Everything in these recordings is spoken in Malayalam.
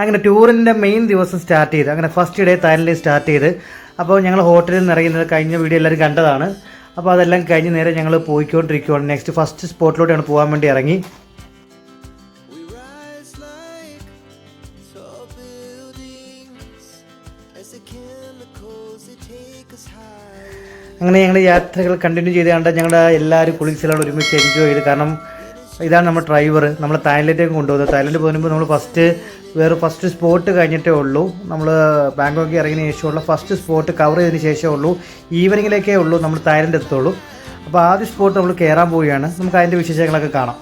അങ്ങനെ ടൂറിന്റെ മെയിൻ ദിവസം സ്റ്റാർട്ട് ചെയ്ത് അങ്ങനെ ഫസ്റ്റ് ഡേ തായ്ലൻഡിൽ സ്റ്റാർട്ട് ചെയ്ത്. അപ്പോൾ ഞങ്ങൾ ഹോട്ടലിൽ നിന്ന് ഇറങ്ങുന്നത് കഴിഞ്ഞ വീഡിയോ എല്ലാവരും കണ്ടതാണ്. അപ്പോൾ അതെല്ലാം കഴിഞ്ഞ് നേരെ ഞങ്ങൾ പോയിക്കൊണ്ടിരിക്കുകയാണ് നെക്സ്റ്റ് ഫസ്റ്റ് സ്പോട്ടിലോട്ടാണ് പോകാൻ വേണ്ടി ഇറങ്ങി. അങ്ങനെ ഞങ്ങളുടെ യാത്രകൾ കണ്ടിന്യൂ ചെയ്തുകൊണ്ട് കണ്ട ഞങ്ങളുടെ എല്ലാവരും കുളിസിലാണ് ഒരുമിച്ച് എൻജോയ് ചെയ്ത്. കാരണം ഇതാണ് നമ്മുടെ ഡ്രൈവർ നമ്മൾ തായ്ലൻഡിലേക്ക് കൊണ്ടുപോകുന്നത്. തായ്ലൻഡ് പോകുമ്പോൾ നമ്മൾ ഫസ്റ്റ് വേറെ ഫസ്റ്റ് സ്പോട്ട് കഴിഞ്ഞിട്ടേ ഉള്ളൂ. നമ്മൾ ബാങ്കോക്ക് ഇറങ്ങിയ ശേഷമുള്ള ഫസ്റ്റ് സ്പോട്ട് കവർ ചെയ്തതിന് ശേഷമേ ഉള്ളൂ. ഈവനിങ്ങിലേക്കേ ഉള്ളൂ നമ്മൾ തായ്ലൻഡ് എത്തുള്ളൂ. അപ്പോൾ ആദ്യ സ്പോട്ട് നമ്മൾ കയറാൻ പോവുകയാണ്. നമുക്ക് അതിന്റെ വിശേഷങ്ങളൊക്കെ കാണാം.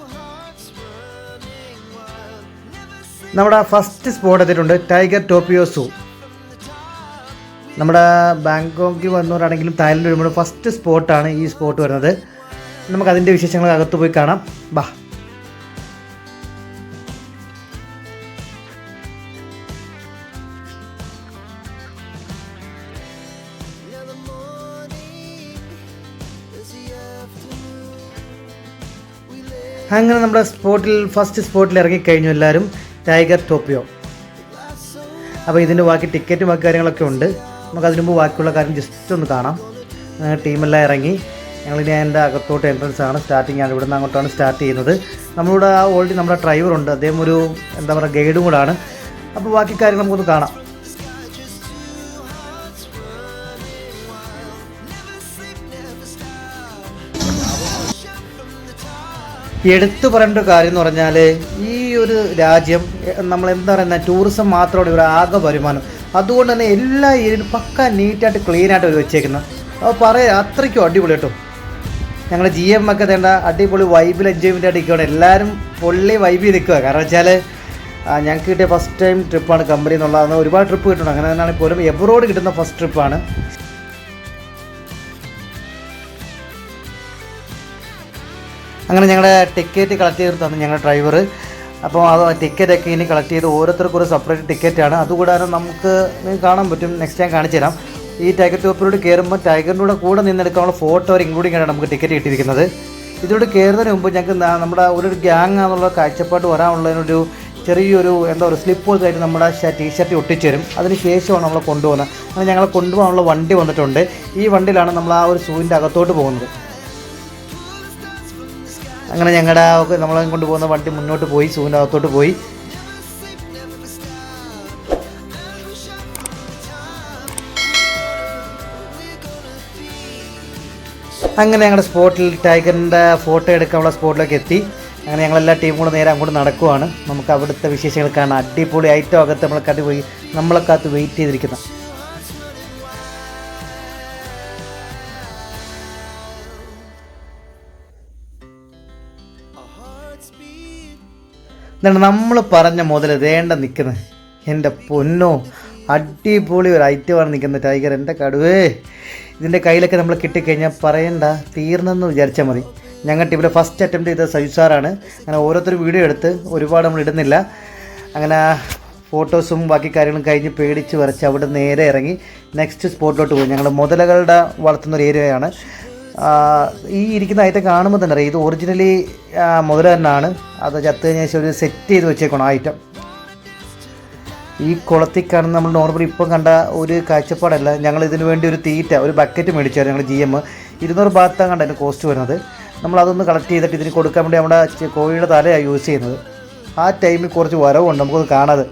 നമ്മുടെ ഫസ്റ്റ് സ്പോട്ട് എത്തിയിട്ടുണ്ട് ടൈഗർ ടോപ്പിയോ സൂ നമ്മുടെ ബാങ്കോക്കിൽ വന്നവരാണെങ്കിലും തായ്ലൻഡ് വരുമ്പോൾ ഫസ്റ്റ് സ്പോട്ടാണ് ഈ സ്പോട്ട് വരുന്നത്. നമുക്ക് അതിന്റെ വിശേഷങ്ങൾ അകത്ത് പോയി കാണാം. ബാ. അങ്ങനെ നമ്മുടെ സ്പോട്ടിൽ ഫസ്റ്റ് സ്പോട്ടിൽ ഇറങ്ങിക്കഴിഞ്ഞു എല്ലാവരും. ടൈഗർ ടോപ്പിയോ അപ്പോൾ ഇതിന്റെ ബാക്കി ടിക്കറ്റും ബാക്കി കാര്യങ്ങളൊക്കെ ഉണ്ട്. നമുക്ക് അതിനു മുമ്പ് ബാക്കിയുള്ള കാര്യം ജസ്റ്റ് ഒന്ന് കാണാം. ടീമെല്ലാം ഇറങ്ങി. ഞങ്ങളിനി അതിന്റെ അകത്തോട്ട് എൻട്രൻസ് ആണ്. സ്റ്റാർട്ടിങ് ആണ്. ഇവിടുന്ന് അങ്ങോട്ടാണ് സ്റ്റാർട്ട് ചെയ്യുന്നത്. നമ്മളിവിടെ ഓൾറെഡി നമ്മുടെ ഡ്രൈവറുണ്ട് അദ്ദേഹം ഒരു എന്താ പറയുക ഗൈഡും കൂടാണ് അപ്പോൾ ബാക്കി കാര്യങ്ങൾ നമുക്കൊന്ന് കാണാം. എടുത്തു പറയേണ്ട ഒരു കാര്യം എന്ന് പറഞ്ഞാൽ ഈ ഒരു രാജ്യം നമ്മൾ എന്താ പറയുന്ന ടൂറിസം മാത്രമാണ് ഇവിടെ ആകെ വരുമാനം. അതുകൊണ്ട് തന്നെ എല്ലാ ഏരിയയിലും പക്ക നീറ്റായിട്ട് ക്ലീൻ ആയിട്ട് അവർ വെച്ചേക്കുന്നത് അപ്പോൾ പറയാം അത്രയ്ക്കും അടിപൊളി കേട്ടോ. ഞങ്ങൾ ജി എം ഒക്കെ തേണ്ട അടിപൊളി വൈബിൽ എൻജോയ്മെന്റ് ആയിട്ട് എല്ലാവരും പൊള്ളി വൈബിൽ നിൽക്കുക കാരണം വെച്ചാൽ ഞങ്ങൾക്ക് കിട്ടിയ ഫസ്റ്റ് ടൈം ട്രിപ്പാണ് കമ്പനി എന്നുള്ളത് ഒരുപാട് ട്രിപ്പ് കിട്ടുന്നുണ്ട്. അങ്ങനെ തന്നെയാണെങ്കിൽ പോലും എബ്രോഡ് കിട്ടുന്ന ഫസ്റ്റ് ട്രിപ്പാണ് അങ്ങനെ ഞങ്ങളുടെ ടിക്കറ്റ് കളക്ട് ചെയ്ത് തന്നു ഞങ്ങളുടെ ഡ്രൈവർ അപ്പോൾ അത് ടിക്കറ്റൊക്കെ ഇനി കളക്ട് ചെയ്ത് ഓരോരുത്തർക്കും ഒരു സെപ്പറേറ്റ് ടിക്കറ്റാണ് അതുകൂടാതെ നമുക്ക് കാണാൻ പറ്റും. നെക്സ്റ്റ് ടൈം കാണിച്ചു തരാം. ഈ ടൈഗർ ടോപ്പിലൂടെ കയറുമ്പോൾ ടൈഗറിന്റെ കൂടെ കൂടെ നിന്നെടുക്കാനുള്ള ഫോട്ടോ ഒരു ഇൻക്ലൂഡിംഗ് ആണ് നമുക്ക് ടിക്കറ്റ് കിട്ടിയിരിക്കുന്നത്. ഇതിലൂടെ കയറുന്നതിന് മുമ്പ് ഞങ്ങൾക്ക് നമ്മുടെ ഒരു ഗ്യാങ് എന്നുള്ള കാഴ്ചപ്പാട് വരാനുള്ളതിനൊരു ചെറിയൊരു എന്താ പറയുക സ്ലിപ്പ് ആയിട്ട് നമ്മുടെ ടീ ഷർട്ട് ഒട്ടിച്ചു തരും അതിന് ശേഷമാണ് നമ്മളെ കൊണ്ടുപോകുന്നത്. അങ്ങനെ ഞങ്ങളെ കൊണ്ടുപോകാനുള്ള വണ്ടി വന്നിട്ടുണ്ട്. ഈ വണ്ടിയിലാണ് നമ്മൾ ആ ഒരു സൂവിന്റെ അകത്തോട്ട് പോകുന്നത്. അങ്ങനെ ഞങ്ങളുടെ നമ്മളെ കൊണ്ടുപോകുന്ന വണ്ടി മുന്നോട്ട് പോയി സൂവിന്റെ അകത്തോട്ട് പോയി. അങ്ങനെ ഞങ്ങളുടെ സ്പോട്ടിൽ ടൈഗറിന്റെ ഫോട്ടോ എടുക്കാനുള്ള സ്പോട്ടിലേക്ക് എത്തി. അങ്ങനെ ഞങ്ങളെല്ലാ ടീമും കൂടെ നേരെ അങ്ങോട്ട് നടക്കുവാണ്. നമുക്ക് അവിടുത്തെ വിശേഷങ്ങൾ കാണാം. അടിപൊളി ഐറ്റം അകത്ത് നമ്മളെ പോയി കാത്ത് വെയിറ്റ് ചെയ്തിരിക്കുന്ന. എന്നിട്ട് നമ്മൾ പറഞ്ഞ മുതൽ വേണ്ട നിൽക്കുന്നത് എന്റെ പൊന്നോ അടിപൊളി ഒരു ഐറ്റമാണ് നിൽക്കുന്നത് ടൈഗർ എന്റെ കടുവേ. ഇതിന്റെ കയ്യിലൊക്കെ നമ്മൾ കിട്ടിക്കഴിഞ്ഞാൽ പറയണ്ട തീർന്നെന്ന് വിചാരിച്ചാൽ മതി. ഞങ്ങൾ ടീമിലെ ഫസ്റ്റ് അറ്റംപ്റ്റ് ചെയ്ത സൈസാറാണ് അങ്ങനെ ഓരോരുത്തർ വീഡിയോ എടുത്ത് ഒരുപാട് നമ്മൾ ഇടുന്നില്ല. അങ്ങനെ ഫോട്ടോസും ബാക്കി കാര്യങ്ങളും കഴിഞ്ഞ് പേടിച്ച് വരച്ച് അവിടെ നേരെ ഇറങ്ങി നെക്സ്റ്റ് സ്പോട്ടിലോട്ട് പോയി. ഞങ്ങൾ മുതലകളുടെ വളർത്തുന്ന ഒരു ഏരിയയാണ് ഈ ഇരിക്കുന്ന ഐറ്റം കാണുമ്പോൾ തന്നെ അറിയാം. ഇത് ഒറിജിനലി മുതൽ തന്നെയാണ്. അത് ചത്ത് കഴിഞ്ഞ ശേഷം ഒരു സെറ്റ് ചെയ്ത് വെച്ചേക്കണം ഐറ്റം ഈ കുളത്തിൽ കാണുന്ന നമ്മൾ നോർമലി ഇപ്പം കണ്ട ഒരു കാഴ്ചപ്പാടല്ല. ഞങ്ങൾ ഇതിന് വേണ്ടി ഒരു തീറ്റ ഒരു ബക്കറ്റ് മേടിച്ചായിരുന്നു ഞങ്ങൾ ജി എം ഇരുന്നൂറ് ഭാഗത്താണ് കണ്ട അതിന്റെ കോസ്റ്റ് വരുന്നത്. നമ്മൾ അതൊന്ന് കളക്ട് ചെയ്തിട്ട് ഇതിന് കൊടുക്കാൻ വേണ്ടി നമ്മുടെ കോഴിയുടെ തലയാണ് യൂസ് ചെയ്യുന്നത്. ആ ടൈമിൽ കുറച്ച് വരവുണ്ട് നമുക്കത് കാണാതെ.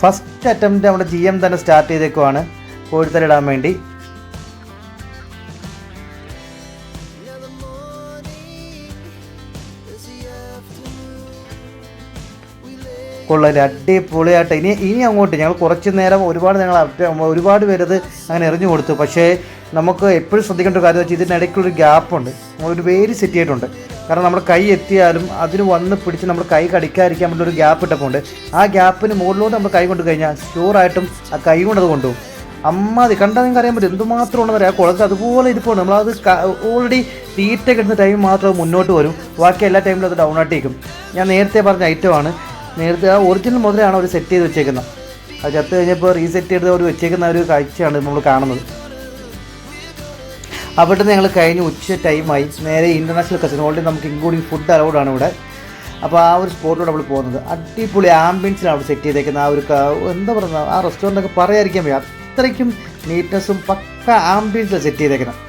ഫസ്റ്റ് അറ്റംപ്റ്റ് നമ്മുടെ ജി എം തന്നെ സ്റ്റാർട്ട് ചെയ്തേക്കുവാണ്. കോഴിത്തലിടാൻ വേണ്ടി. കൊള്ളാം അടിപൊളിയായിട്ട്. ഇനി ഇനി അങ്ങോട്ട് ഞങ്ങൾ കുറച്ച് നേരം ഒരുപാട് ഞങ്ങൾ ഒരുപാട് പേരത് അങ്ങനെ എറിഞ്ഞു കൊടുത്തു. പക്ഷേ നമുക്ക് എപ്പോഴും ശ്രദ്ധിക്കേണ്ട ഒരു കാര്യം വെച്ചാൽ ഇതിനിടയ്ക്കുള്ളൊരു ഗ്യാപ്പുണ്ട്. ഒരു വേര് സെറ്റ് ചെയ്തിട്ടുണ്ട്. കാരണം നമ്മുടെ കൈ എത്തിയാലും അതിന് വന്ന് പിടിച്ച് നമ്മൾ കൈ കടിക്കാതിരിക്കാൻ വേണ്ടി ഒരു ഗ്യാപ്പ് ഇട്ടപ്പോൾ ആ ഗ്യാപ്പിന് മുകളിലോട്ട് നമ്മൾ കൈ കൊണ്ട് കഴിഞ്ഞാൽ ഷുവറായിട്ടും ആ കൈ കൊണ്ടത് കൊണ്ടുപോകും. അമ്മാതി കണ്ടാൽ നിങ്ങൾക്ക് അറിയാൻ പറ്റും. എന്തുമാത്രം ഉണ്ടെന്ന് ആ കുളത്തിൽ അതുപോലെ ഇരിപ്പുണ്ട്. നമ്മളത് ഓൾറെഡി തീറ്റ കിട്ടുന്ന ടൈം മാത്രം മുന്നോട്ട് വരും. ബാക്കി എല്ലാ ടൈമിലും അത് ഡൗൺ ആയിട്ടേക്കും. ഞാൻ നേരത്തെ പറഞ്ഞ ഐറ്റമാണ് നേരത്തെ ആ ഒറിജിനൽ മുതലാണ് അവർ സെറ്റ് ചെയ്ത് വെച്ചേക്കുന്നത്. അത് ചത്ത് കഴിഞ്ഞപ്പോൾ റീസെറ്റ് ചെയ്ത് അവർ വെച്ചേക്കുന്ന ഒരു കാഴ്ചയാണ് നമ്മൾ കാണുന്നത്. അവിടെ ഞങ്ങൾ കഴിഞ്ഞ് ഉച്ച ടൈമായി നേരെ ഇന്റർനാഷണൽ കസിനോ ഓൾറെഡി നമുക്ക് ഇൻക്ലൂഡിങ് ഫുഡ് അലൗഡാണ് ഇവിടെ. അപ്പോൾ ആ ഒരു സ്പോട്ടിലൂടെ നമ്മൾ പോകുന്നത്. അടിപൊളി ആംബിയൻസിലാണ് അവിടെ സെറ്റ് ചെയ്തേക്കുന്ന. ആ ഒരു എന്താ പറയുക ആ റെസ്റ്റോറന്റൊക്കെ പറയാതിരിക്കാൻ വയ്യ. അത്രയ്ക്കും നീറ്റ്നെസ്സും പക്ക ആംബിയൻസിലാണ് സെറ്റ് ചെയ്തേക്കുന്നത്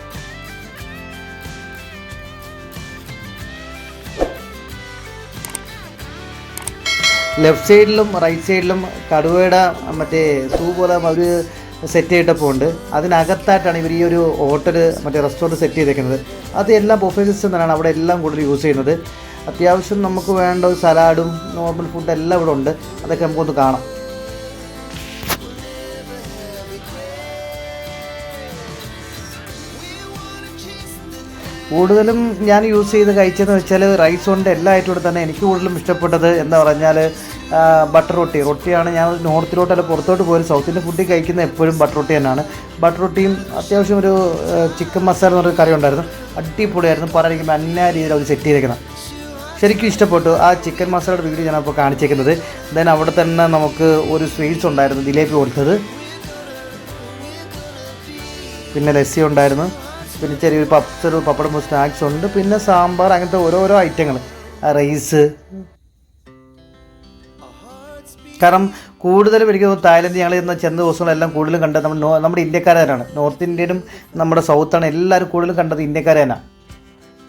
ലെഫ്റ്റ് സൈഡിലും റൈറ്റ് സൈഡിലും കടുവയുടെ മറ്റേ സൂ പോലെ അവർ സെറ്റ് ചെയ്തിട്ടപ്പോൾ ഉണ്ട്. അതിനകത്തായിട്ടാണ് ഇവർ ഈ ഒരു ഹോട്ടൽ മറ്റേ റെസ്റ്റോറന്റ് സെറ്റ് ചെയ്തേക്കുന്നത്. അത് എല്ലാം ബൊഫേ സിസ്റ്റം തന്നെയാണ്. അവിടെ എല്ലാം കൂടുതൽ യൂസ് ചെയ്യുന്നത്. അത്യാവശ്യം നമുക്ക് വേണ്ട ഒരു സലാഡും നോർമൽ ഫുഡ് എല്ലാം ഇവിടെ ഉണ്ട്. അതൊക്കെ നമുക്കൊന്ന് കാണാം. കൂടുതലും ഞാൻ യൂസ് ചെയ്ത് കഴിച്ചതെന്ന് വെച്ചാൽ റൈസ് കൊണ്ട് എല്ലാ ഐറ്റവും തന്നെ എനിക്ക് കൂടുതലും ഇഷ്ടപ്പെട്ടത് എന്താ പറഞ്ഞാൽ ബട്ടർ റൊട്ടി റൊട്ടിയാണ് ഞാൻ നോർത്തിലോട്ട് അല്ല പുറത്തോട്ട് പോയാലും സൗത്ത് ഇന്ത്യൻ ഫുഡിൽ കഴിക്കുന്ന എപ്പോഴും ബട്ടർ റൊട്ടി തന്നെയാണ്. ബട്ടർ റൊട്ടിയും അത്യാവശ്യം ഒരു ചിക്കൻ മസാല എന്ന് പറഞ്ഞൊരു കറി ഉണ്ടായിരുന്നു. അടിപൊളിയായിരുന്നു. പറയുമ്പോൾ അന്യ രീതിയിൽ അവർ സെറ്റ് ചെയ്തേക്കുന്നത് ശരിക്കും ഇഷ്ടപ്പെട്ടു ആ ചിക്കൻ മസാലയുടെ വീഡിയോ ഞാനപ്പോൾ കാണിച്ചേക്കുന്നത്. ദെൻ അവിടെ തന്നെ നമുക്ക് ഒരു സ്വീറ്റ്സ് ഉണ്ടായിരുന്നു ജിലേബി കൊടുത്തത്. പിന്നെ ലസ്സി ഉണ്ടായിരുന്നു. പിന്നെ ചെറിയൊരു പപ്സ് പപ്പടം സ്നാക്സ് ഉണ്ട്. പിന്നെ സാമ്പാർ അങ്ങനത്തെ ഓരോരോ ഐറ്റങ്ങൾ റൈസ് കാരണം കൂടുതലും എനിക്ക് തോന്നുന്നു തായ്ലൻഡ് ഞങ്ങൾ ഇന്ന് ചെന്ന ദിവസങ്ങളെല്ലാം കൂടുതലും കണ്ടത് നമ്മൾ നമ്മുടെ ഇന്ത്യക്കാരാണ് നോർത്ത് ഇന്ത്യനും നമ്മുടെ സൗത്താണ് എല്ലാവരും കൂടുതലും കണ്ടത് ഇന്ത്യക്കാരെ തന്നെയാണ്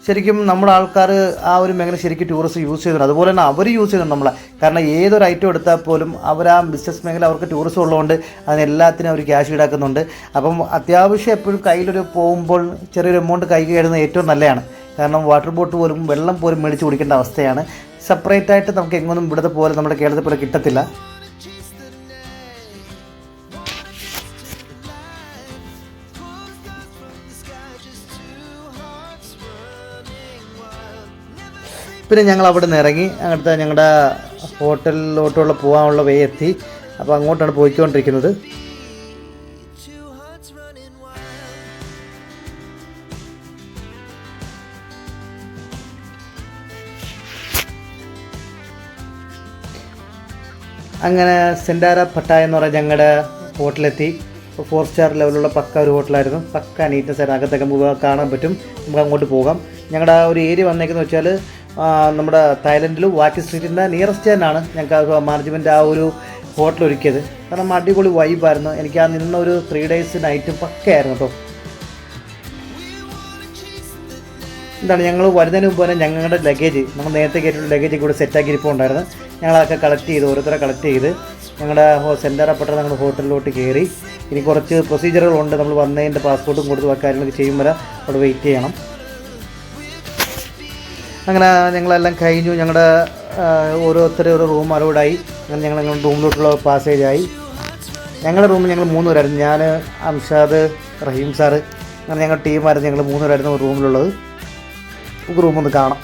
ശരിക്കും നമ്മുടെ ആൾക്കാർ ആ ഒരു മേഖല ശരിക്കും ടൂറിസ്റ്റ് യൂസ് ചെയ്യുന്നുണ്ട്. അതുപോലെ തന്നെ അവർ യൂസ് ചെയ്യുന്നുണ്ട് നമ്മളെ. കാരണം ഏതൊരു ഐറ്റം എടുത്താൽ പോലും അവർ ആ ബിസിനസ് മേഖല അവർക്ക് ടൂറിസം ഉള്ളതുകൊണ്ട് അതിനെല്ലാത്തിനും അവർ ക്യാഷ് ഈടാക്കുന്നുണ്ട്. അപ്പം അത്യാവശ്യം എപ്പോഴും കയ്യിലൊരു പോകുമ്പോൾ ചെറിയൊരു എമൗണ്ട് കൈ കയറുന്നത് ഏറ്റവും നല്ലതാണ്. കാരണം വാട്ടർ ബോട്ട് പോലും വെള്ളം പോലും മേടിച്ച് കുടിക്കേണ്ട അവസ്ഥയാണ്. സെപ്പറേറ്റ് ആയിട്ട് നമുക്ക് എങ്ങൊന്നും ഇവിടുത്തെ പോലെ നമ്മുടെ കേരളത്തിൽ പോലെ കിട്ടത്തില്ല. പിന്നെ ഞങ്ങൾ അവിടെ നിന്ന് ഇറങ്ങി. അങ്ങനത്തെ ഞങ്ങളുടെ ഹോട്ടലിലോട്ടുള്ള പോകാനുള്ള വേ എത്തി. അപ്പോൾ അങ്ങോട്ടാണ് പോയിക്കൊണ്ടിരിക്കുന്നത്. അങ്ങനെ സെൻഡാര പട്ടായ എന്ന് പറഞ്ഞ ഞങ്ങളുടെ ഹോട്ടലെത്തി. ഫോർ സ്റ്റാർ ലെവലുള്ള പക്ക ഒരു ഹോട്ടലായിരുന്നു. പക്ക നീറ്റ്നസ് ആയിരുന്നു അകത്തൊക്കെ നമുക്ക് കാണാൻ പറ്റും. നമുക്ക് അങ്ങോട്ട് പോകാം. ഞങ്ങളുടെ ആ ഒരു ഏരിയ വന്നേക്കുന്നത് വെച്ചാൽ നമ്മുടെ തായ്ലൻഡിൽ വാക്കി സ്ട്രീറ്റിന്റെ നിയറസ്റ്റ് തന്നെയാണ് ഞങ്ങൾക്ക് മാനേജ്മെന്റ് ആ ഒരു ഹോട്ടൽ ഒരുക്കിയത്. കാരണം അടിപൊളി വൈബായിരുന്നു എനിക്ക് ആ നിന്ന ഒരു ത്രീ ഡേയ്സ് നൈറ്റും പക്കയായിരുന്നു കേട്ടോ എന്താണ് ഞങ്ങൾ വരുന്നതിന് മുമ്പ് തന്നെ ഞങ്ങളുടെ ലഗേജ് നമ്മൾ നേരത്തെ കയറ്റിയുള്ള ലഗേജ് കൂടെ സെറ്റാക്കി ഇരിപ്പുണ്ടായിരുന്നു ഞങ്ങളതൊക്കെ കളക്ട് ചെയ്ത് ഓരോരുത്തരെ കളക്ട് ചെയ്ത് ഞങ്ങളുടെ സെന്ററപ്പെട്ട ഞങ്ങളുടെ ഹോട്ടലിലോട്ട് കയറി. ഇനി കുറച്ച് പ്രൊസീജിയറുകളുണ്ട് നമ്മൾ വന്നതിന്റെ പാസ്പോർട്ടും കൊടുത്ത് കാര്യങ്ങളൊക്കെ ചെയ്യും വരെ. അവിടെ വെയിറ്റ് ചെയ്യണം. അങ്ങനെ ഞങ്ങളെല്ലാം കഴിഞ്ഞു. ഞങ്ങളുടെ ഓരോരുത്തരും ഓരോ റൂം അലോഡായി അങ്ങനെ ഞങ്ങൾ ഞങ്ങളുടെ റൂമിലോട്ടുള്ള പാസേജായി ഞങ്ങളുടെ റൂമിൽ ഞങ്ങൾ മൂന്ന് പേരായിരുന്നു ഞാൻ അംഷാദ് റഹീം സാറ് അങ്ങനെ ഞങ്ങളുടെ ടീമായിരുന്നു ഞങ്ങൾ മൂന്ന് പേരായിരുന്നു റൂമിലുള്ളത് റൂം ഒന്ന് കാണാം.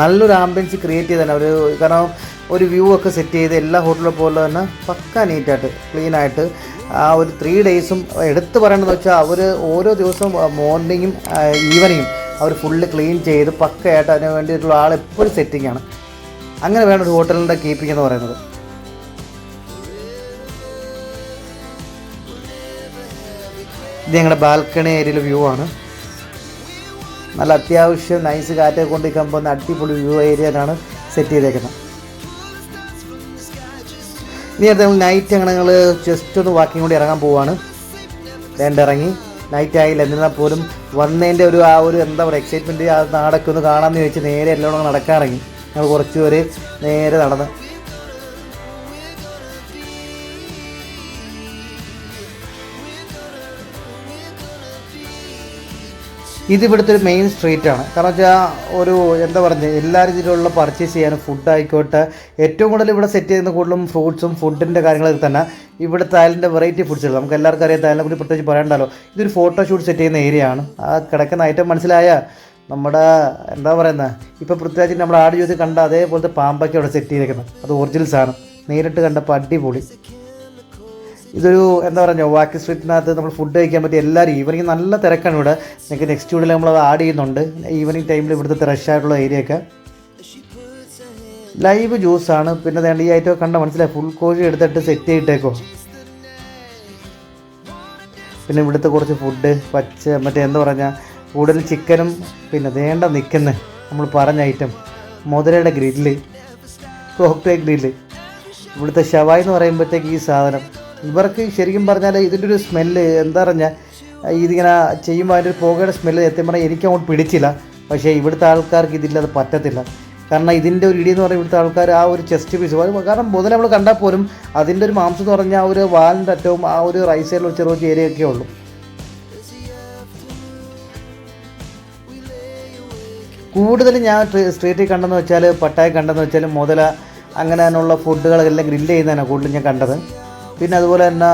നല്ലൊരു ആംബിയൻസ് ക്രിയേറ്റ് ചെയ്ത് തന്നെ. ഒരു കാരണം ഒരു വ്യൂ ഒക്കെ സെറ്റ് ചെയ്ത് എല്ലാ ഹോട്ടലും പോലെ തന്നെ പക്ക നീറ്റായിട്ട് ക്ലീനായിട്ട് ആ ഒരു ത്രീ ഡേയ്സും എടുത്തു പറയേണ്ടതെന്ന് വെച്ചാൽ അവർ ഓരോ ദിവസവും മോർണിംഗും ഈവനിങ്ങും അവർ ഫുള്ള് ക്ലീൻ ചെയ്ത് പക്കയായിട്ട് അതിന് വേണ്ടിയിട്ടുള്ള ആൾ എപ്പോഴും സെറ്റിംഗ് ആണ്. അങ്ങനെ വേണം ഒരു ഹോട്ടലിന്റെ കീപ്പിംഗ് എന്ന് പറയുന്നത്. ഇത് ഞങ്ങളുടെ ബാൽക്കണി ഏരിയയിൽ വ്യൂ ആണ്. നല്ല അത്യാവശ്യം നൈസ് കാറ്റൊക്കെ കൊണ്ടിരിക്കുമ്പോൾ പോകുന്ന അടിപൊളി വ്യൂ ഏരിയയിലാണ് സെറ്റ് ചെയ്തേക്കുന്നത്. ഇനി അടുത്ത ഞങ്ങൾ നൈറ്റ് അങ്ങനെ ഞങ്ങൾ ജസ്റ്റ് ഒന്ന് വാക്കിംഗ് കൂടി ഇറങ്ങാൻ പോവാണ്. രണ്ടിറങ്ങി നൈറ്റ് ആയില്ല. എന്നിരുന്നാൽ പോലും വന്നതിന്റെ ഒരു ആ ഒരു എന്താ പറയുക എക്സൈറ്റ്മെന്റ് ആ നാടൊക്കെ ഒന്ന് കാണാമെന്ന് ചോദിച്ച് നേരെ എല്ലാം കൂടെ നടക്കാൻ ഇറങ്ങി ഞങ്ങൾ കുറച്ച് പേര് നേരെ നടന്ന് ഇത് ഇവിടുത്തെ ഒരു മെയിൻ സ്ട്രീറ്റാണ് കാരണം വെച്ചാൽ ഒരു എന്താ പറയുക എല്ലാ രീതിയിലുള്ള പർച്ചേസ് ചെയ്യാനും ഫുഡ് ആയിക്കോട്ടെ ഏറ്റവും കൂടുതൽ ഇവിടെ സെറ്റ് ചെയ്യുന്ന കൂടുതലും ഫ്രൂട്ട്സും ഫുഡിന്റെ കാര്യങ്ങളൊക്കെ തന്നെ ഇവിടെ തായലിന്റെ വെറൈറ്റി ഫുഡ്സ് നമുക്ക് എല്ലാവർക്കും അറിയാം തായലിനെ കുറിച്ച് പ്രത്യേകിച്ച് പറയണ്ടല്ലോ. ഇതൊരു ഫോട്ടോഷൂട്ട് സെറ്റ് ചെയ്യുന്ന ഏരിയ ആണ്. ആ കിടക്കുന്ന ഐറ്റം മനസ്സിലായ നമ്മുടെ എന്താ പറയുന്നത് ഇപ്പോൾ പ്രത്യേകിച്ച് നമ്മുടെ ആട് ജീവിതത്തിൽ കണ്ട അതേപോലത്തെ പാമ്പൊക്കെ അവിടെ സെറ്റ് ചെയ്തേക്കുന്നത്. അത് ഒറിജിനൽ ആണ് നേരിട്ട് കണ്ടപ്പോൾ അടിപൊളി. ഇതൊരു എന്താ പറയുക വാക്കി സ്ട്രീറ്റിനകത്ത് നമ്മൾ ഫുഡ് കഴിക്കാൻ പറ്റിയ എല്ലാവരും ഈവനിങ് നല്ല തിരക്കാണ് ഇവിടെ. നിങ്ങൾക്ക് നെക്സ്റ്റ് നമ്മൾ അത് ആഡ് ചെയ്യുന്നുണ്ട്. ഈവനിങ് ടൈമിൽ ഇവിടുത്തെ റഷ് ആയിട്ടുള്ള ഏരിയ ഒക്കെ. ലൈവ് ജ്യൂസ് ആണ്. പിന്നെ വേണ്ട ഈ ഐറ്റം കണ്ട മനസ്സിലായി. ഫുൾ കോഴി എടുത്തിട്ട് സെറ്റ് ചെയ്തിട്ടേക്കോ. പിന്നെ ഇവിടുത്തെ കുറച്ച് ഫുഡ് പച്ച മറ്റേ എന്താ പറഞ്ഞാൽ കൂടുതൽ ചിക്കനും പിന്നെ വേണ്ട നിൽക്കുന്ന നമ്മൾ പറഞ്ഞ ഐറ്റം മുതലയുടെ ഗ്രില്ല് കോക്ടേ ഗ്രില്ല് ഇവിടുത്തെ ഷവായി എന്ന് പറയുമ്പോഴത്തേക്ക് ഈ സാധനം. ഇവർക്ക് ശരിക്കും പറഞ്ഞാൽ ഇതിന്റെ ഒരു സ്മെല്ല് എന്താ പറഞ്ഞാൽ ഇതിങ്ങനെ ചെയ്യുമ്പോൾ അതിന്റെ ഒരു പുകയുടെ സ്മെല്ല് സത്യം പറഞ്ഞാൽ എനിക്ക് അങ്ങോട്ട് പിടിച്ചില്ല. പക്ഷേ ഇവിടുത്തെ ആൾക്കാർക്ക് ഇതില്ലാതെ പറ്റത്തില്ല. കാരണം ഇതിന്റെ ഒരു ഇടി എന്ന് ഇവിടുത്തെ ആൾക്കാർ ആ ഒരു ചെസ്റ്റ് പീസ് കാരണം മുതൽ നമ്മൾ കണ്ടാൽ പോലും അതിന്റെ ഒരു മാംസം എന്ന് പറഞ്ഞാൽ ആ ഒരു വാലിന്റെ അറ്റവും ആ ഒരു റൈസ് സൈഡിൽ ചെറിയ ചേരിയൊക്കെ ഉള്ളൂ. കൂടുതൽ ഞാൻ സ്ട്രീറ്റിൽ കണ്ടെന്ന് വെച്ചാൽ പട്ടായ കണ്ടെന്ന് വെച്ചാൽ മുതല അങ്ങനെ ഉള്ള ഫുഡുകളെല്ലാം ഗ്രില്ല് ചെയ്യുന്നതാണ് കൂടുതലും ഞാൻ കണ്ടത്. പിന്നെ അതുപോലെ തന്നെ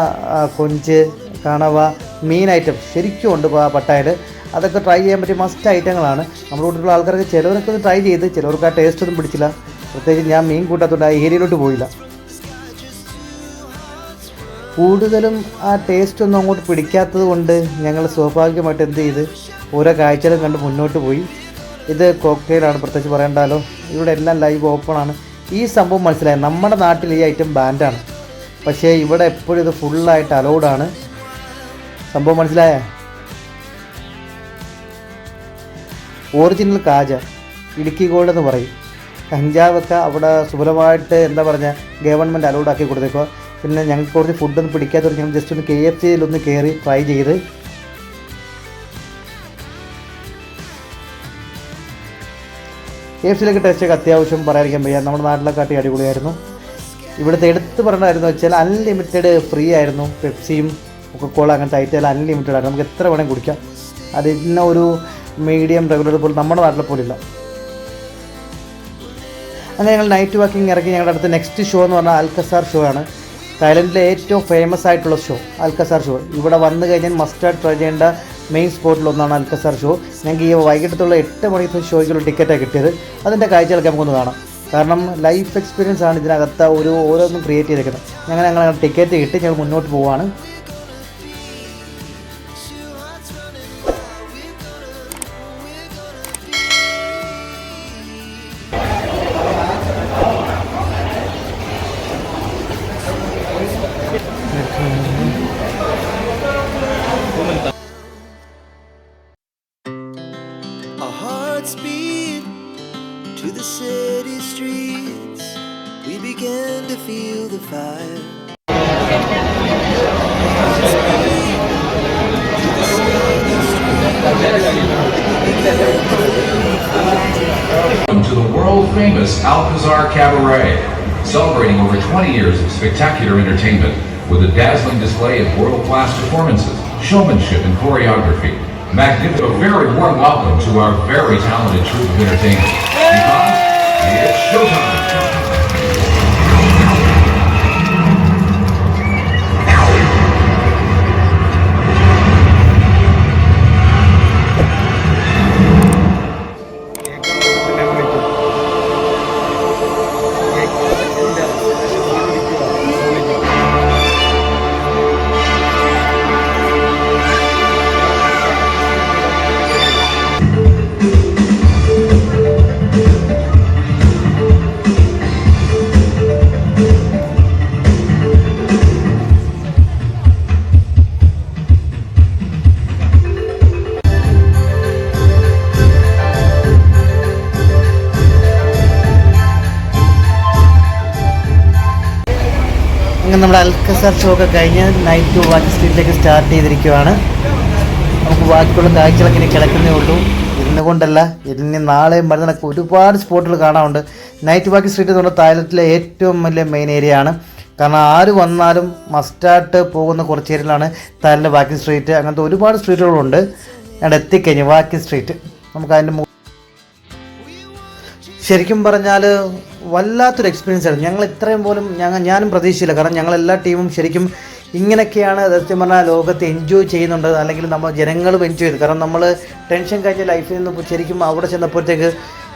കൊഞ്ച് കണവ മീൻ ഐറ്റം ശരിക്കും ഉണ്ട് പട്ടായൽ അതൊക്കെ ട്രൈ ചെയ്യാൻ പറ്റിയ മസ്റ്റ് ഐറ്റങ്ങളാണ് നമ്മുടെ കൂട്ടത്തിലുള്ള ആൾക്കാർക്ക് ചിലവരൊക്കെ ഒന്ന് ട്രൈ ചെയ്ത് ചിലവർക്ക് ആ ടേസ്റ്റ് ഒന്നും പിടിച്ചില്ല. പ്രത്യേകിച്ച് ഞാൻ മീൻ കൂട്ടാത്തതുകൊണ്ട് ആ ഏരിയയിലോട്ട് പോയില്ല. കൂടുതലും ആ ടേസ്റ്റ് ഒന്നും അങ്ങോട്ട് പിടിക്കാത്തത് കൊണ്ട് ഞങ്ങൾ സ്വാഭാവികമായിട്ട് എന്ത് ചെയ്ത് ഓരോ കാഴ്ചകളും കണ്ട് മുന്നോട്ട് പോയി. ഇത് കോക്ടെയിലാണ് പ്രത്യേകിച്ച് പറയണ്ടല്ലോ ഇവിടെ എല്ലാം ലൈവ് ഓപ്പൺ ആണ്. ഈ സംഭവം മനസ്സിലായി? നമ്മുടെ നാട്ടിൽ ഈ ഐറ്റം ബാൻഡാണ് പക്ഷേ ഇവിടെ എപ്പോഴും ഇത് ഫുള്ളായിട്ട് അലൗഡാണ് സംഭവം മനസ്സിലായ? ഒറിജിനൽ കാജ ഇടുക്കി ഗോൾഡ് എന്ന് പറയും. കഞ്ചാവൊക്കെ അവിടെ സുഭലമായിട്ട് എന്താ പറഞ്ഞാൽ ഗവൺമെന്റ് അലൗഡ് ആക്കി കൊടുത്തേക്കോ പിന്നെ ഞങ്ങൾക്ക് കുറച്ച് ഫുഡൊന്നും പിടിക്കാത്തവർ ഞങ്ങൾ ജസ്റ്റ് ഒന്ന് കെ എഫ് സിയിലൊന്ന് കയറി ട്രൈ ചെയ്ത്. കെ എഫ് സിയിലൊക്കെ ടേസ്റ്റൊക്കെ അത്യാവശ്യം പറയാതിരിക്കാൻ വയ്യ. നമ്മുടെ നാട്ടിലൊക്കെ അടിപൊളിയായിരുന്നു. ഇവിടുത്തെ എടുത്ത് പറഞ്ഞായിരുന്നു വെച്ചാൽ അൺലിമിറ്റഡ് ഫ്രീ ആയിരുന്നു. പെപ്സിയും കൊക്കക്കോള അങ്ങനത്തെ ഐറ്റം അൺലിമിറ്റഡ് ആയിരുന്നു. നമുക്ക് എത്ര വേണമെങ്കിൽ കുടിക്കാം. അത് ഇന്ന ഒരു മീഡിയം റെഗുലർ പോലെ നമ്മുടെ നാട്ടിലെ പോലില്ല അങ്ങനെ ഞങ്ങൾ നൈറ്റ് വാക്കിംഗ് ഇറങ്ങി ഞങ്ങളുടെ അടുത്ത നെക്സ്റ്റ് ഷോ എന്ന് പറഞ്ഞാൽ അൽക്കസാർ ഷോ ആണ്. തായ്ലൻഡിലെ ഏറ്റവും ഫേമസ് ആയിട്ടുള്ള ഷോ അൽക്കസാർ ഷോ ഇവിടെ വന്നു കഴിഞ്ഞാൽ മസ്റ്റാർഡ് ട്രൈ ചെയ്യേണ്ട മെയിൻ സ്പോട്ടിലൊന്നാണ് അൽക്കസാർ ഷോ ഞങ്ങൾക്ക് ഈ വൈകിട്ടത്തുള്ള എട്ട് മണിക്ക് ഷോയ്ക്കുള്ള ടിക്കറ്റാണ് കിട്ടിയത്. അതിന്റെ കാഴ്ചകളൊക്കെ നമുക്കൊന്ന് കാണാം. കാരണം ലൈഫ് എക്സ്പീരിയൻസ് ആണ് ഇതിനകത്ത് ഒരു ഓരോന്നും ക്രിയേറ്റ് ചെയ്തേക്കുന്നത്. ഞങ്ങൾ ഞങ്ങൾ ടിക്കറ്റ് കിട്ടി ഞങ്ങൾ മുന്നോട്ട് പോവാണ്. Beat the city streets. We began to feel the fire. Welcome to the world-famous Alcazar Cabaret, celebrating over 20 years of spectacular entertainment with a dazzling display of world-class performances, showmanship, and choreography. Magnificent. A very warm welcome to our very talented troupe of entertainers. Because it's showtime. Alcazar show ഒക്കെ കഴിഞ്ഞ് നൈറ്റ് വാച്ച് സ്ട്രീറ്റിലേക്ക് സ്റ്റാർട്ട് ചെയ്തിരിക്കുവാണ്. നമുക്ക് ബാക്കിയുള്ള കാഴ്ചകളൊക്കെ ഇനി കിടക്കുന്നേ ഉള്ളൂ. ഇന്ന് കൊണ്ടല്ല ഇനി നാളെയും മരുന്നൊക്കെ ഒരുപാട് സ്പോട്ടുകൾ കാണാറുണ്ട് നൈറ്റ് വാക്ക് സ്ട്രീറ്റ് എന്ന് പറഞ്ഞാൽ തായ്ലത്തിലെ ഏറ്റവും വലിയ മെയിൻ ഏരിയ ആണ്. കാരണം ആര് വന്നാലും മസ്റ്റായിട്ട് പോകുന്ന കുറച്ച് ഏരിയകളാണ് തായ്ലന്റെ വാക്കിംഗ് സ്ട്രീറ്റ് അങ്ങനത്തെ ഒരുപാട് സ്ട്രീറ്റുകളുണ്ട് അവിടെ എത്തിക്കഴിഞ്ഞു വാക്കിംഗ് സ്ട്രീറ്റ് നമുക്ക് അതിന്റെ ശരിക്കും പറഞ്ഞാൽ വല്ലാത്തൊരു എക്സ്പീരിയൻസ് ആയിരുന്നു. ഞങ്ങൾ ഇത്രയും പോലും ഞങ്ങൾ ഞാനും പ്രതീക്ഷിച്ചില്ല. കാരണം ഞങ്ങളെല്ലാ ടീമും ശരിക്കും ഇങ്ങനെയൊക്കെയാണ് സത്യം പറഞ്ഞാൽ ലോകത്ത് എൻജോയ് ചെയ്യുന്നുണ്ട്. അല്ലെങ്കിൽ നമ്മൾ ജനങ്ങളും എൻജോയ് ചെയ്തു. കാരണം നമ്മൾ ടെൻഷൻ കഴിഞ്ഞ ലൈഫിൽ നിന്ന് ശരിക്കും അവിടെ ചെന്നപ്പോഴത്തേക്ക്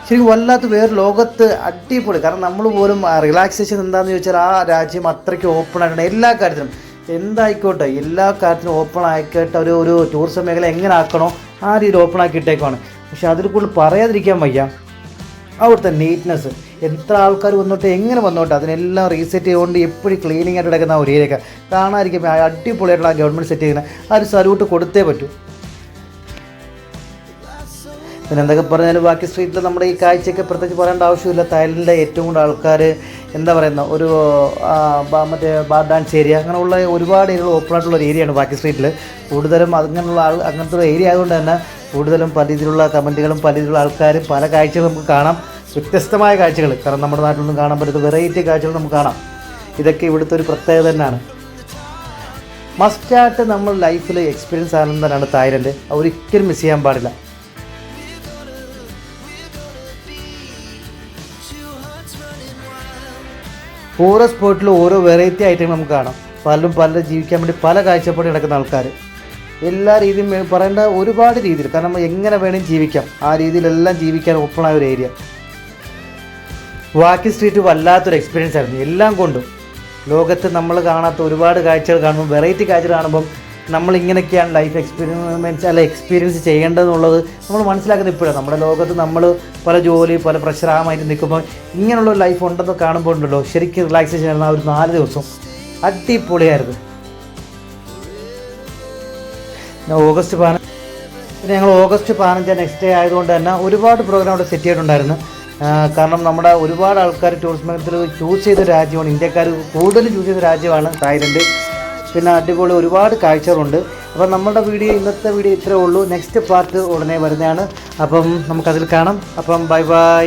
ശരിക്കും വല്ലാത്ത വേറെ ലോകത്ത് അടിപൊളി. കാരണം നമ്മൾ പോലും റിലാക്സേഷൻ എന്താണെന്ന് ചോദിച്ചാൽ ആ രാജ്യം അത്രയ്ക്ക് ഓപ്പൺ ആയിട്ടുണ്ട്. എല്ലാ കാര്യത്തിലും. എന്തായിക്കോട്ടെ എല്ലാ കാര്യത്തിനും ഓപ്പൺ ആയിക്കോട്ടെ. ഒരു ഒരു ടൂറിസം മേഖല എങ്ങനെ ആക്കണോ ആ രീതിയിൽ ഓപ്പൺ ആക്കിയിട്ടേക്കാണ് പക്ഷെ അതിൽ കൂടുതൽ പറയാതിരിക്കാൻ വയ്യ. അവിടുത്തെ നീറ്റ്നെസ് എത്ര ആൾക്കാർ വന്നോട്ടെ എങ്ങനെ വന്നോട്ടെ അതിനെല്ലാം റീസെറ്റ് ചെയ്തുകൊണ്ട് എപ്പോഴും ക്ലീനിങ് ആയിട്ട് കിടക്കുന്ന ഒരു ഏരിയ കാണാതിരിക്കും അടിപൊളിയായിട്ടുള്ള ആ ഗവൺമെന്റ് സെറ്റ് ചെയ്യുന്ന ആ ഒരു സല്യൂട്ട് കൊടുത്തേ പറ്റൂ. പിന്നെ എന്തൊക്കെ പറഞ്ഞാലും ബാക്കി സ്ട്രീറ്റിൽ നമ്മുടെ ഈ കാഴ്ചയൊക്കെ പ്രത്യേകിച്ച് പറയേണ്ട ആവശ്യമില്ല. തായ്ലൻഡിലെ ഏറ്റവും കൂടുതൽ ആൾക്കാർ എന്താ പറയുന്ന ഒരു മറ്റേ ബാർ ഡാൻസ് ഏരിയ അങ്ങനെയുള്ള ഒരുപാട് ഏരിയകൾ ഓപ്പൺ ആയിട്ടുള്ള ഒരു ഏരിയയാണ് ബാക്കി സ്ട്രീറ്റിൽ കൂടുതലും അങ്ങനെയുള്ള ആൾ അങ്ങനത്തെ ഒരു ഏരിയ ആയതുകൊണ്ട് തന്നെ കൂടുതലും പല രീതിയിലുള്ള കമന്റുകളും പല രീതിയിലുള്ള ആൾക്കാരും പല കാഴ്ചകളും നമുക്ക് കാണാം. വ്യത്യസ്തമായ കാഴ്ചകൾ. കാരണം നമ്മുടെ നാട്ടിലൊന്നും കാണാൻ പറ്റുന്ന വെറൈറ്റി കാഴ്ചകൾ നമുക്ക് കാണാം. ഇതൊക്കെ ഇവിടുത്തെ ഒരു പ്രത്യേകത തന്നെയാണ്. മസ്റ്റായിട്ട് നമ്മൾ ലൈഫിൽ എക്സ്പീരിയൻസ് ആകുന്നതാണ് തായ്ലൻഡ്. അത് ഒരിക്കലും മിസ് ചെയ്യാൻ പാടില്ല. ഓരോ സ്പോട്ടിലും ഓരോ വെറൈറ്റി ഐറ്റങ്ങൾ നമുക്ക് കാണാം. പലരും പലരും ജീവിക്കാൻ വേണ്ടി പല കാഴ്ചപ്പാട് നടക്കുന്ന ആൾക്കാർ എല്ലാ രീതിയും പറയേണ്ട ഒരുപാട് രീതിയിൽ കാരണം എങ്ങനെ വേണമെങ്കിൽ ജീവിക്കാം. ആ രീതിയിലെല്ലാം ജീവിക്കാൻ ഓപ്പണായ ഒരു ഏരിയ വാക്കി സ്ട്രീറ്റ് വല്ലാത്തൊരു എക്സ്പീരിയൻസ് ആയിരുന്നു. എല്ലാം കൊണ്ടും ലോകത്ത് നമ്മൾ കാണാത്ത ഒരുപാട് കാഴ്ചകൾ കാണുമ്പോൾ വെറൈറ്റി കാഴ്ചകൾ കാണുമ്പം നമ്മൾ ഇങ്ങനെയൊക്കെയാണ് ലൈഫ് എക്സ്പീരിയൻസ് അല്ല എക്സ്പീരിയൻസ് ചെയ്യേണ്ടതെന്നുള്ളത് നമ്മൾ മനസ്സിലാക്കുന്നത് ഇപ്പോഴാണ്. നമ്മുടെ ലോകത്ത് നമ്മൾ പല ജോലി പല പ്രശ്നമായിട്ട് നിൽക്കുമ്പോൾ ഇങ്ങനെയുള്ള ലൈഫ് ഉണ്ടെന്ന് കാണുമ്പോൾ ഉണ്ടല്ലോ ശരിക്കും റിലാക്സേഷൻ ആയിരുന്നു ആ ഒരു നാല് ദിവസം. അടിപൊളിയായിരുന്നു. ഓഗസ്റ്റ് പതിനഞ്ച് പിന്നെ ഞങ്ങൾ ഓഗസ്റ്റ് പതിനഞ്ച് നെക്സ്റ്റ് ഡേ ആയതുകൊണ്ട് തന്നെ ഒരുപാട് പ്രോഗ്രാം അവിടെ സെറ്റ് ചെയ്തിട്ടുണ്ടായിരുന്നു. കാരണം നമ്മുടെ ഒരുപാട് ആൾക്കാർ ടൂറിസ്റ്റ് മേഖലത്തിൽ ചൂസ് ചെയ്ത രാജ്യമാണ്. ഇന്ത്യക്കാർ കൂടുതൽ ചൂസ് ചെയ്ത രാജ്യമാണ് തായ്ലൻഡ്. പിന്നെ അടിപൊളി ഒരുപാട് കാഴ്ചകളുണ്ട്. അപ്പം നമ്മുടെ വീഡിയോ ഇന്നത്തെ വീഡിയോ ഇത്രേ ഉള്ളൂ. നെക്സ്റ്റ് പാർട്ട് ഉടനെ വരുന്നതാണ്. അപ്പം നമുക്കതിൽ കാണാം. അപ്പം ബൈ ബൈ